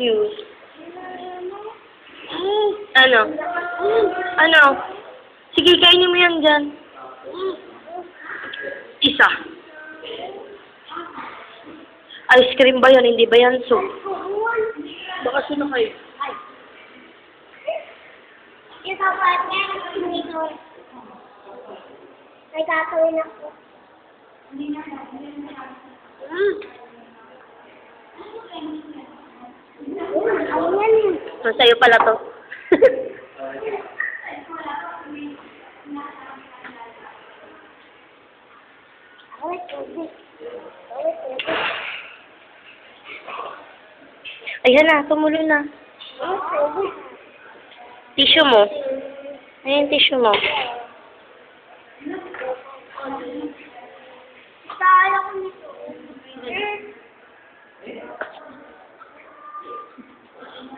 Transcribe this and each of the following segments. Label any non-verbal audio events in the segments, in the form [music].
Cute. Ano? Ano? Sige, kainin mo yan dyan. Isa. Ice cream ba yan? Hindi ba yan soup? Baka sunakay. Yung kapatid niya, hindi ko. May tatawin ako. Mm. Ano yan eh? So, sa'yo pala to. [laughs] Ayan na, tumulo na. Tissue mo. Ayan, tissue mo. Kala ko nito.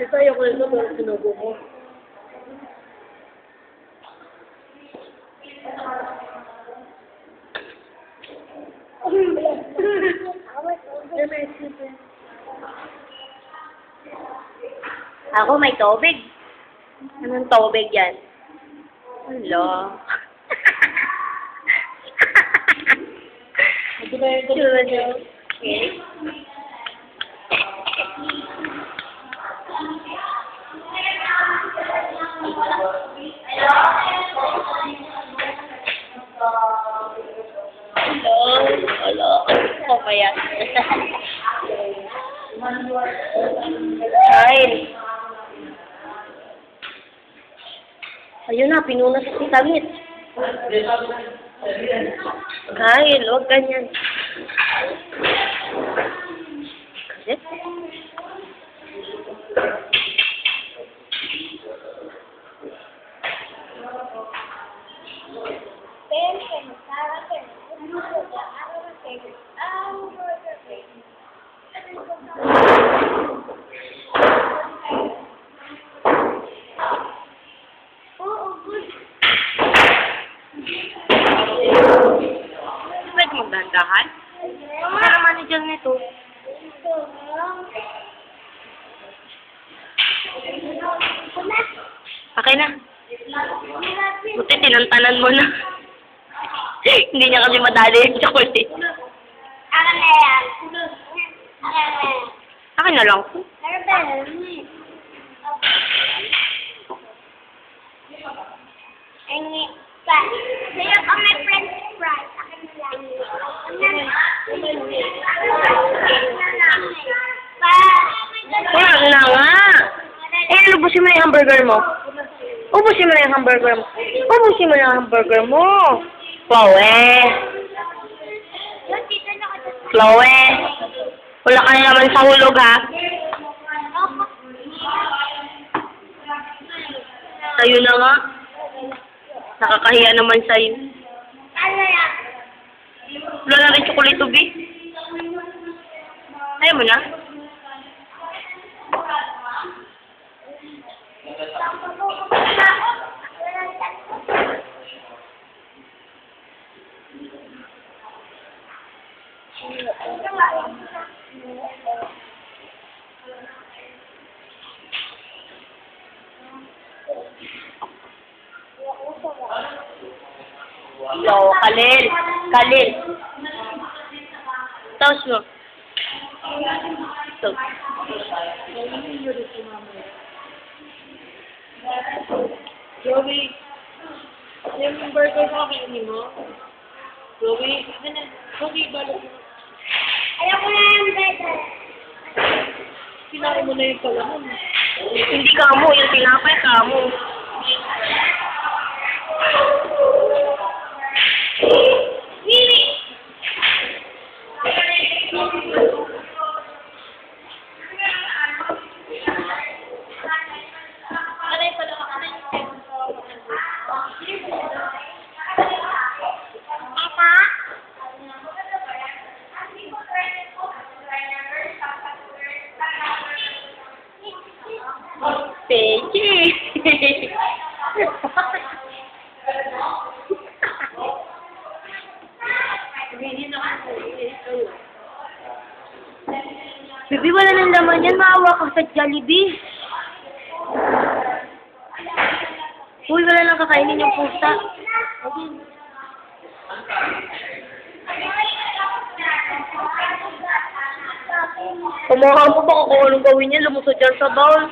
Ito yung kwento pero sinubo mo. Ako may tubig. Anong tubig yan? Hello. Okay. Hello. Ba yan? Kain. Ayun na, pinunas si Kamit. Kain, huwag ganyan. Kasi? Pension, para pen. Ako may tubig. Ako may tubig. Oo, good. Pwede magdandahan? Baka naman ni John nito. Okay na. Buti tinantanan mo na. [laughs] Hindi niya kasi madali yung chocolate. Akin na yan. Akin na yan. Akin na lang. Pa. Sa'yo ka may french fries. Akin lang. Wala na nga. Eh, ubusin mo na yung hamburger mo. Ubusin mo na yung hamburger mo. Ubusin mo na yung hamburger mo. Chloe. Chloe. Wala ka na naman sa hulog, ha? Sa'yo na nga. Nakakahiya naman sa'yo. Wala na rin chocolate to be. Ayaw mo na? So, Kalil. Kalil. Toast mo. Toast. Joey, yung burger sa mo? Joey, ano? Joey, balot mo. Ayaw ko na yung better. Kinain mo na yung palamon. Hindi ka mo, yung tinapay ka Bibi, wala nang laman yan. Maawa ka sa Jollibee. Uy, wala nang kakainin yung pusa. Kumaha mo baka kung anong gawin niya, lumusod yan sa bowl.